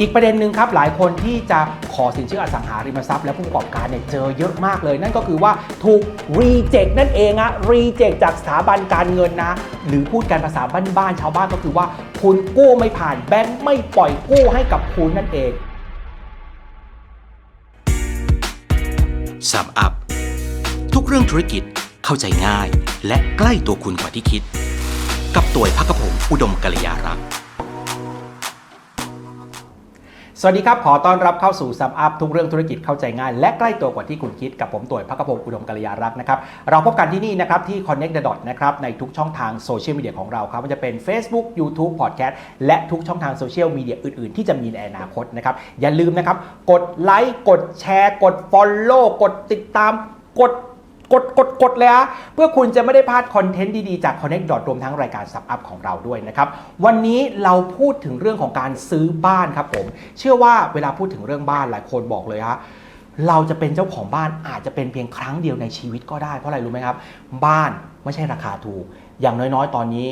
อีกประเด็นหนึ่งครับหลายคนที่จะขอสินเชื่ออสังหาริมทรัพย์และผู้ประกอบการเนี่ยเจอเยอะมากเลย นั่นก็คือว่าถูกรีเจ็คนั่นเองอะรีเจ็คจากสถาบันการเงินนะ หรือพูดกันภาษาบ้านๆชาวบ้านก็คือว่า คุณกู้ไม่ผ่านแบงค์ไม่ปล่อยกู้ให้กับคุณนั่นเองสับอัพทุกเรื่องธุรกิจเข้าใจง่าย และใกล้ตัวคุณกว่าที่คิด กับตัวพักผมอุดมกัลยารักษ์ สวัสดีครับ ขอต้อนรับเข้าสู่ซัมอัพทุกเรื่องธุรกิจเข้าใจง่าย และใกล้ตัวกว่าที่คุณคิดกับผมต่วยพักพงศ์อุดมกัลยารักษ์นะครับ เราพบกันที่นี่นะครับที่ Connect the Dot นะครับในทุกช่องทางโซเชียลมีเดียของเราครับมันจะเป็น Facebook YouTube Podcast และทุกช่องทางโซเชียลมีเดียอื่น ๆ ที่จะมีในอนาคตนะครับ อย่าลืมนะครับ กดไลค์กดแชร์ กด Follow กดติดตามกด กดกดกดเลยฮะเพื่อคุณจะไม่ได้พลาดคอนเทนต์ดีๆ จาก Connect ดอทรวมทั้งรายการสับอัพของเราด้วยนะครับ วันนี้เราพูดถึงเรื่องของการซื้อบ้านครับผม เชื่อว่าเวลาพูดถึงเรื่องบ้านหลายคนบอกเลยฮะเราจะเป็นเจ้าของบ้านอาจจะเป็นเพียงครั้งเดียวในชีวิตก็ได้เพราะอะไรรู้ไหมครับ บ้านไม่ใช่ราคาถูก อย่างน้อยๆ ตอนนี้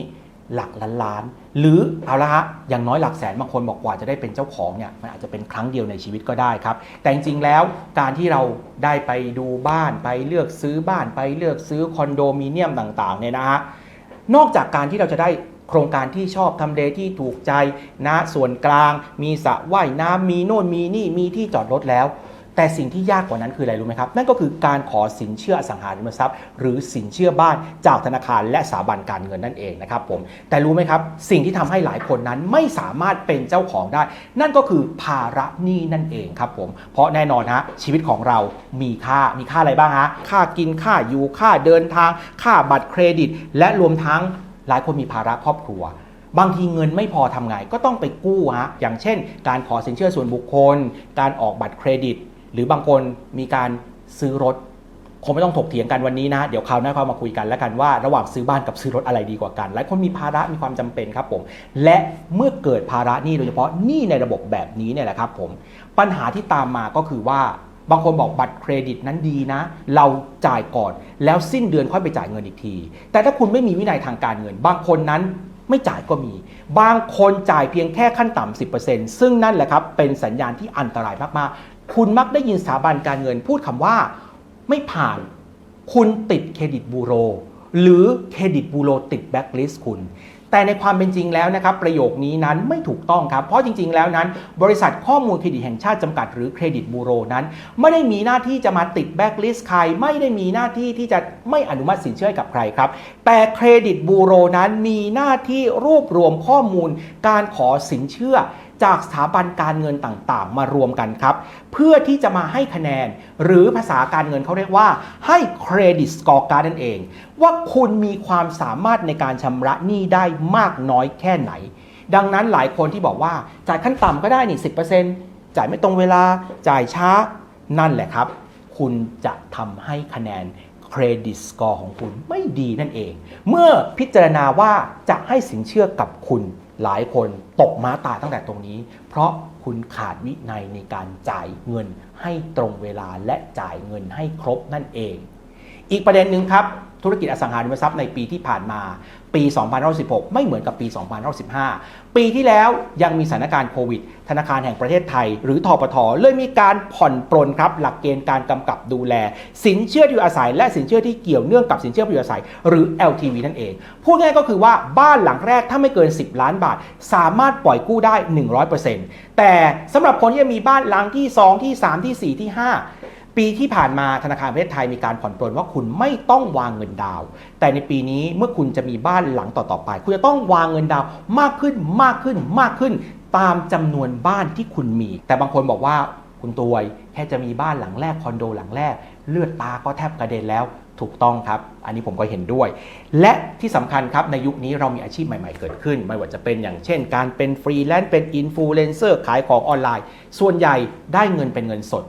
หลักล้านล้าน หรือเอาละฮะอย่างน้อยหลักแสนบางคนบอกกว่าจะได้เป็นเจ้าของเนี่ยมันอาจจะเป็นครั้งเดียวในชีวิตก็ได้ครับ แต่จริงๆแล้วการที่เราได้ไปดูบ้านไปเลือกซื้อบ้านไปเลือกซื้อคอนโดมิเนียมต่างๆเนี่ยนะฮะนอกจากการที่เราจะได้โครงการที่ชอบทำเลที่ถูกใจนะส่วนกลาง มีสระว่ายน้ำมีโน่นมีนี่มีที่จอดรถแล้ว แต่สิ่งที่ยากกว่านั้นคืออะไรรู้ไหมครับ นั่นก็คือการขอสินเชื่ออสังหาริมทรัพย์ หรือสินเชื่อบ้านจากธนาคารและสถาบันการเงินนั่นเองนะครับผมแต่รู้ไหมครับ สิ่งที่ทำให้หลายคนนั้นไม่สามารถเป็นเจ้าของได้ นั่นก็คือภาระหนี้นั่นเองครับผมเพราะแน่นอนฮะชีวิตของเรามีค่ามีค่าอะไรบ้างฮะค่ากินค่าอยู่ค่าเดินทาง ค่าบัตรเครดิต และรวมทั้งหลายคนมีภาระครอบครัวบางทีเงินไม่พอทำไงก็ต้องไปกู้ฮะ อย่างเช่น การขอสินเชื่อส่วนบุคคล การออกบัตรเครดิต หรือบางคนมีการซื้อรถคงไม่ต้องถกเถียงกันวันนี้นะ เดี๋ยวคราวหน้าค่อยมาคุยกันแล้วกันว่าระหว่างซื้อบ้านกับซื้อรถอะไรดีกว่ากันหลายคนมีภาระมีความจำเป็นครับผม และเมื่อเกิดภาระนี้โดยเฉพาะนี้ในระบบแบบนี้เนี่ยแหละครับผม ปัญหาที่ตามมาก็คือว่าบางคนบอกบัตรเครดิตนั้นดีนะ เราจ่ายก่อน แล้วสิ้นเดือนค่อยไปจ่ายเงินอีกที แต่ถ้าคุณไม่มีวินัยทางการเงิน บางคนนั้นไม่จ่ายก็มี บางคนจ่ายเพียงแค่ขั้นต่ำ10%ซึ่งนั่นแหละครับเป็นสัญญาณที่อันตรายมากๆ คุณมักได้ยินสถาบันการเงินพูดคำว่า ไม่ผ่าน คุณติดเครดิตบูโร หรือเครดิตบูโรติดแบ็กลิสต์คุณ แต่ในความเป็นจริงแล้วนะครับ ประโยคนี้นั้นไม่ถูกต้องครับ เพราะจริง ๆ แล้วนั้น บริษัทข้อมูลเครดิตแห่งชาติจำกัดหรือเครดิตบูโรนั้น ไม่ได้มีหน้าที่จะมาติดแบ็กลิสต์ใคร ไม่ได้มีหน้าที่ที่จะไม่อนุมัติสินเชื่อให้กับใครครับ แต่เครดิตบูโรนั้นมีหน้าที่รวบรวมข้อมูลการขอสินเชื่อ จากสถาบันการเงินต่างๆ มารวมกันครับ เพื่อที่จะมาให้คะแนน หรือภาษาการเงินเขาเรียกว่าให้เครดิตสกอร์การ์ดนั่นเอง ว่าคุณมีความสามารถในการชำระหนี้ได้มากน้อยแค่ไหน ดังนั้นหลายคนที่บอกว่าจ่ายขั้นต่ำก็ได้นี่10%จ่ายไม่ตรงเวลาจ่ายช้านั่นแหละครับ คุณจะทำให้คะแนนเครดิตสกอร์ของคุณไม่ดีนั่นเอง เมื่อพิจารณาว่าจะให้สินเชื่อกับคุณ หลายคนตกม้าตายตั้งแต่ตรงนี้ เพราะคุณขาดวินัยในการจ่ายเงินให้ตรงเวลาและจ่ายเงินให้ครบนั่นเอง อีกประเด็นหนึ่งครับ ธุรกิจอสังหาริมทรัพย์ในปีที่ผ่านมา ปี2016 ไม่เหมือนกับปี 2015 ปีที่แล้วยังมีสถานการณ์โควิด ธนาคารแห่งประเทศไทย หรือทปทเลยมีการผ่อนปรนครับ หลักเกณฑ์การกำกับดูแล สินเชื่อที่อยู่อาศัย และสินเชื่อที่เกี่ยวเนื่องกับสินเชื่อที่อยู่อาศัย หรือ LTV นั่นเอง พูดง่ายก็คือว่าบ้านหลังแรกถ้าไม่เกิน 10 ล้านบาท สามารถปล่อยกู้ได้ 100%แต่สำหรับคนที่มีบ้านหลังที่ 2 ที่ 3 ที่ 4 ที่ 5 ปีที่ผ่านมาธนาคารประเทศไทยมีการผ่อนปลนว่าคุณไม่ต้องวางเงินดาวน์แต่ในปีนี้เมื่อคุณจะมีบ้านหลังต่อๆไป คุณจะต้องวางเงินดาวน์มากขึ้นมากขึ้นมากขึ้น ตามจำนวนบ้านที่คุณมี แต่บางคนบอกว่าคุณตัวยแค่จะมีบ้านหลังแรกคอนโดหลังแรก เลือดตาก็แทบกระเด็นแล้วถูกต้องครับ อันนี้ผมก็เห็นด้วย และที่สำคัญครับในยุคนี้เรามีอาชีพใหม่ๆเกิดขึ้น ไม่ว่าจะเป็นอย่างเช่น การเป็นฟรีแลนซ์เป็นอินฟลูเอนเซอร์ขายของออนไลน์ ส่วนใหญ่ได้เงินเป็นเงินสด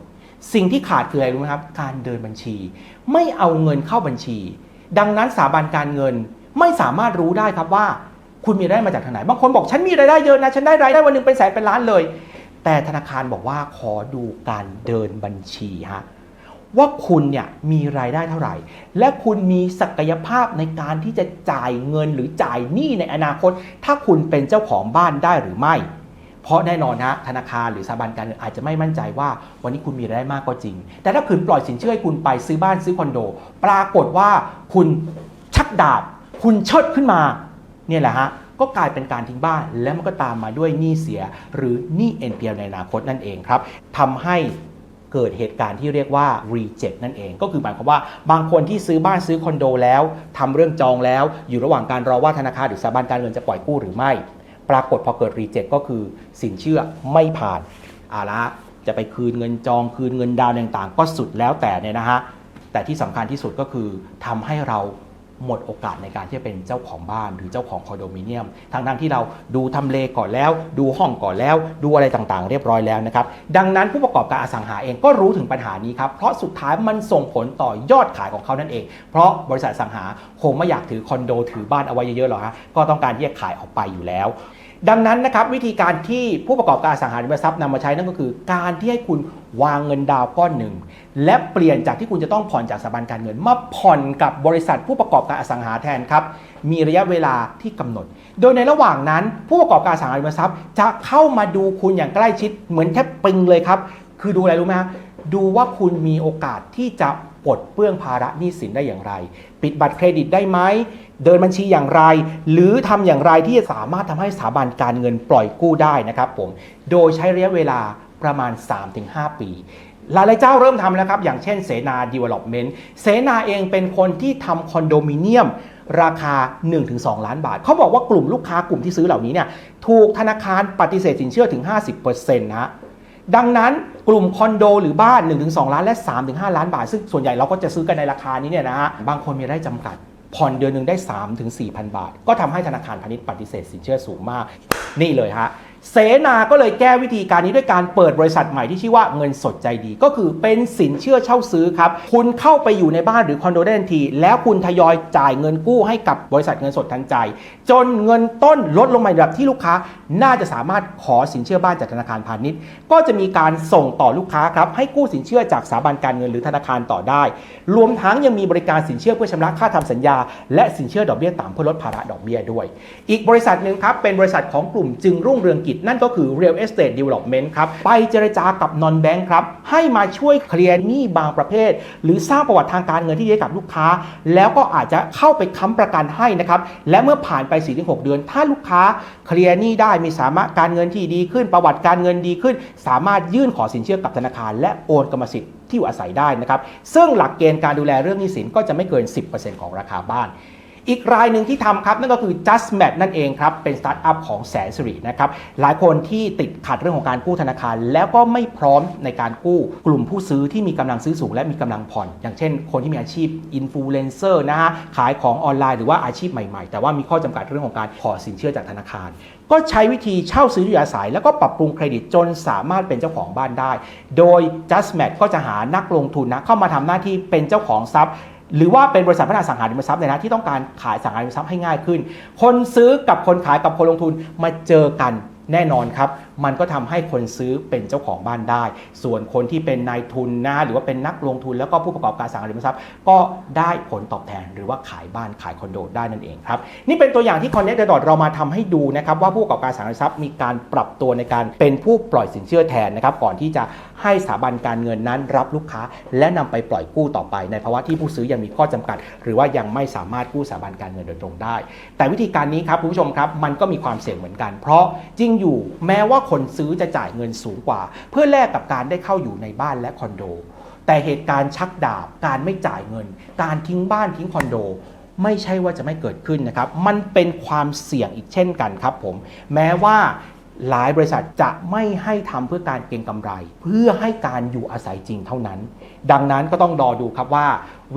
สิ่งที่ขาดคืออะไรรู้ไหมครับ การเดินบัญชี ไม่เอาเงินเข้าบัญชี ดังนั้นสถาบันการเงินไม่สามารถรู้ได้ครับว่า คุณมีรายได้มาจากทางไหน บางคนบอกฉันมีรายได้เยอะนะ ฉันได้รายได้วันหนึ่งเป็นแสนเป็นล้านเลย แต่ธนาคารบอกว่าขอดูการเดินบัญชีฮะว่าคุณเนี่ยมีรายได้เท่าไหร่ และคุณมีศักยภาพในการที่จะจ่ายเงินหรือจ่ายหนี้ในอนาคต ถ้าคุณเป็นเจ้าของบ้านได้หรือไม่ เพราะแน่นอนฮะธนาคารหรือสถาบันการเงินอาจจะไม่มั่นใจว่าวันนี้คุณมีรายได้มากก็จริง แต่ถ้าคืนปล่อยสินเชื่อให้คุณไปซื้อบ้านซื้อคอนโด ปรากฏว่าคุณชักดาบ คุณเชิดขึ้นมาเนี่ยแหละฮะก็กลายเป็นการทิ้งบ้าน แล้วมันก็ตามมาด้วยหนี้เสีย หรือหนี้ NPL ในอนาคตนั่นเองครับทำให้เกิดเหตุการณ์ที่เรียกว่า reject นั่นเอง ก็คือหมายความว่าบางคนที่ซื้อบ้านซื้อคอนโดแล้วทำเรื่องจองแล้ว อยู่ระหว่างการรอว่าธนาคารหรือสถาบันการเงินจะปล่อยกู้หรือไม่ ปรากฏพอเกิดรีเจ็คก็คือสินเชื่อไม่ผ่านอาละจะไปคืนเงินจองคืนเงินดาวน์ต่างๆ ก็สุดแล้วแต่เนี่ยนะฮะแต่ที่สำคัญที่สุดก็คือทำให้เรา หมดโอกาสในการที่จะเป็นเจ้าของบ้านหรือเจ้าของคอนโดมิเนียมทั้งทั้งๆที่เราดูทำเลก่อนแล้ว ดูห้องก่อนแล้ว ดูอะไรต่างๆ เรียบร้อยแล้วนะครับ ดังนั้นผู้ประกอบการอสังหาเองก็รู้ถึงปัญหานี้ครับ เพราะสุดท้ายมันส่งผลต่อยอดขายของเขานั่นเอง เพราะบริษัทอสังหาคงไม่อยากถือคอนโดถือบ้านเอาไว้เยอะๆหรอกฮะก็ต้องการที่จะขายออกไปอยู่แล้วดังนั้นนะครับวิธีการที่ผู้ประกอบการอสังหาริมทรัพย์นำมาใช้นั่นก็คือ การที่ให้คุณ วางเงินดาวก้อนหนึ่ง และเปลี่ยนจากที่คุณจะต้องผ่อนจากสถาบันการเงิน มาผ่อนกับบริษัทผู้ประกอบการอสังหาแทนครับ มีระยะเวลาที่กำหนด โดยในระหว่างนั้น ผู้ประกอบการอสังหาริมทรัพย์ จะเข้ามาดูคุณอย่างใกล้ชิดเหมือนแค่ปิงเลยครับ คือดูอะไรรู้ไหมฮะดูว่าคุณมีโอกาสที่จะปลดเปลื้องภาระหนี้สินได้อย่างไร ปิดบัตรเครดิตได้ไหม เดินบัญชีอย่างไร หรือทำอย่างไรที่จะสามารถทำให้สถาบันการเงินปล่อยกู้ได้นะครับผม โดยใช้ระยะเวลา ประมาณ 3-5 ปีหลายๆเจ้าเริ่มทำแล้วครับ อย่างเช่นเสนา Development เสนาเองเป็นคนที่ทำคอนโดมิเนียม ราคา 1-2 ล้านบาท เขาบอกว่ากลุ่มลูกค้ากลุ่มที่ซื้อเหล่านี้เนี่ยถูกธนาคารปฏิเสธสินเชื่อถึง 50%นะฮะดังนั้นกลุ่มคอนโดหรือบ้าน 1-2 ล้านและ 3-5 ล้านบาท ซึ่งส่วนใหญ่เราก็จะซื้อกันในราคานี้เนี่ยนะฮะบางคนมีรายได้จำกัดผ่อนเดือนหนึ่งได้ 3-4,000 บาท ก็ทำให้ธนาคารพาณิชย์ปฏิเสธสินเชื่อสูงมาก นี่เลยฮะ เสนาก็เลยแก้วิธีการนี้ด้วยการเปิดบริษัทใหม่ที่ชื่อว่าเงินสดใจดี ก็คือเป็นสินเชื่อเช่าซื้อครับ คุณเข้าไปอยู่ในบ้านหรือคอนโดได้ทันที แล้วคุณทยอยจ่ายเงินกู้ให้กับบริษัทเงินสดทันใจ จนเงินต้นลดลงมาในระดับที่ลูกค้า น่าจะสามารถขอสินเชื่อบ้านจากธนาคารพาณิชย์ ก็จะมีการส่งต่อลูกค้าครับให้กู้สินเชื่อจากสถาบันการเงินหรือธนาคารต่อได้ รวมทั้งยังมีบริการสินเชื่อเพื่อชำระค่าทำสัญญา และสินเชื่อดอกเบี้ยต่ำเพื่อลดภาระดอกเบี้ยด้วย อีกบริษัทหนึ่งครับเป็นบริษัทของกลุ่มจึงรุ่งเรืองกิจนั่นก็คือ Real Estate Development ครับ ไปเจรจากับ Non Bank ครับ ให้มาช่วยเคลียร์หนี้บางประเภท หรือสร้างประวัติทางการเงินที่ดีให้กับลูกค้า แล้วก็อาจจะเข้าไปค้ำประกันให้นะครับและเมื่อผ่านไป 4-6 เดือน ถ้าลูกค้าเคลียร์หนี้ได้มีสามารถการเงินที่ดีขึ้น ประวัติการเงินดีขึ้น สามารถยื่นขอสินเชื่อกับธนาคาร และโอนกรรมสิทธิ์ที่อยู่อาศัยได้นะครับซึ่งหลักเกณฑ์การดูแลเรื่องหนี้สินก็จะไม่เกิน 10%ของราคาบ้าน อีกรายหนึ่งที่ทำครับ นั่นก็คือ Just Match นั่นเองครับ เป็นสตาร์ทอัพของแสนสิรินะครับ หลายคนที่ติดขัดเรื่องของการกู้ธนาคาร แล้วก็ไม่พร้อมในการกู้กลุ่มผู้ซื้อที่มีกำลังซื้อสูงและมีกำลังผ่อน อย่างเช่น คนที่มีอาชีพอินฟลูเอนเซอร์นะฮะขายของออนไลน์หรือว่าอาชีพใหม่ๆ แต่ว่ามีข้อจำกัดเรื่องของการขอสินเชื่อจากธนาคาร ก็ใช้วิธีเช่าซื้อที่อยู่อาศัย แล้วก็ปรับปรุงเครดิตจนสามารถเป็นเจ้าของบ้านได้ โดย Just Match ก็จะหานักลงทุนนะเข้ามาทำหน้าที่เป็นเจ้าของทรัพย์ หรือว่าเป็นบริษัทพัฒนาสังหาริมทรัพย์เนี่ยนะที่ต้องการขายสังหาริมทรัพย์ให้ง่ายขึ้น คนซื้อกับคนขายกับคนลงทุนมาเจอกันแน่นอนครับ มันก็ทำให้คนซื้อเป็นเจ้าของบ้านได้ ส่วนคนที่เป็นนายทุนนะหรือว่าเป็นนักลงทุนแล้วก็ผู้ประกอบการสังหาริมทรัพย์ ก็ได้ผลตอบแทน หรือว่าขายบ้านขายคอนโดได้นั่นเองครับนี่เป็นตัวอย่างที่ Connect the Dot เรามาทำให้ดูนะครับว่าผู้ประกอบการสังหาริมทรัพย์มีการปรับตัวในการเป็นผู้ปล่อยสินเชื่อแทนนะครับก่อนที่จะให้สถาบันการเงินนั้นรับลูกค้า และนำไปปล่อยกู้ต่อไป ในภาวะที่ผู้ซื้อยังมีข้อจำกัด หรือว่ายังไม่สามารถกู้สถาบันการเงินโดยตรงได้ แต่วิธีการนี้ครับคุณผู้ชมครับมันก็มีความเสี่ยงเหมือนกัน เพราะจริงอยู่แม้ว่าคนซื้อจะจ่ายเงินสูงกว่า เพื่อแลกกับการได้เข้าอยู่ในบ้านและคอนโด แต่เหตุการณ์ชักดาบ การไม่จ่ายเงิน การทิ้งบ้านทิ้งคอนโด ไม่ใช่ว่าจะไม่เกิดขึ้นนะครับ มันเป็นความเสี่ยงอีกเช่นกันครับผม แม้ว่าหลายบริษัทจะไม่ให้ทำเพื่อการเก็งกำไร เพื่อให้การอยู่อาศัยจริงเท่านั้น ดังนั้นก็ต้องรอดูครับว่า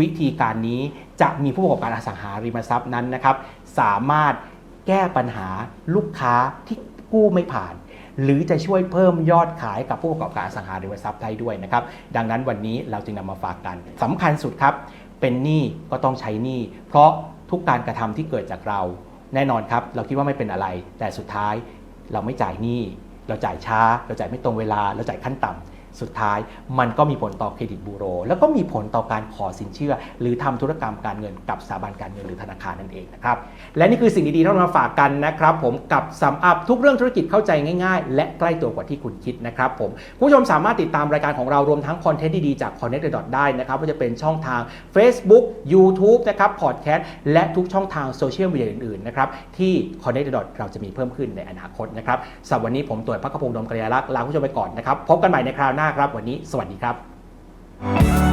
วิธีการนี้จะมีผู้ประกอบการอสังหาริมทรัพย์นั้นนะครับ สามารถแก้ปัญหาลูกค้าที่กู้ไม่ผ่าน หรือจะช่วยเพิ่มยอดขายกับผู้ประกอบการสังหาริมทรัพย์ได้ด้วยนะครับดังนั้นวันนี้เราจึงนำมาฝากกันสำคัญสุดครับเป็นหนี้ก็ต้องใช้หนี้เพราะทุกการกระทำที่เกิดจากเรา แน่นอนครับเราคิดว่าไม่เป็นอะไร แต่สุดท้ายเราไม่จ่ายหนี้เราจ่ายช้า เราจ่ายไม่ตรงเวลา เราจ่ายขั้นต่ำ สุดท้ายมันก็มีผลต่อเครดิตบูโร แล้วก็มีผลต่อการขอสินเชื่อ หรือทำธุรกรรมการเงินกับสถาบันการเงินหรือธนาคารนั่นเองนะครับและนี่คือสิ่งดีๆที่เรามาฝากกันนะครับผมกับซัมอัพทุกเรื่องธุรกิจเข้าใจง่ายๆ และใกล้ตัวกว่าที่คุณคิดนะครับผมผู้ชมสามารถติดตามรายการของเรารวมทั้งคอนเทนต์ดีๆจาก Connect the Dot ได้นะครับว่าจะเป็นช่องทาง Facebook YouTube นะครับพอดแคสต์และทุกช่องทางโซเชียลมีเดียอื่นๆนะครับที่ Connect the Dot เราจะมีเพิ่มขึ้นในอนาคตนะครับสำหรับวันนี้ผมตัวพักพงศ์ดมกระยาลักษณ์ลาผู้ชมไปก่อนนะครับพบกันใหม่ในคราวหน้าครับ วันนี้ สวัสดีครับ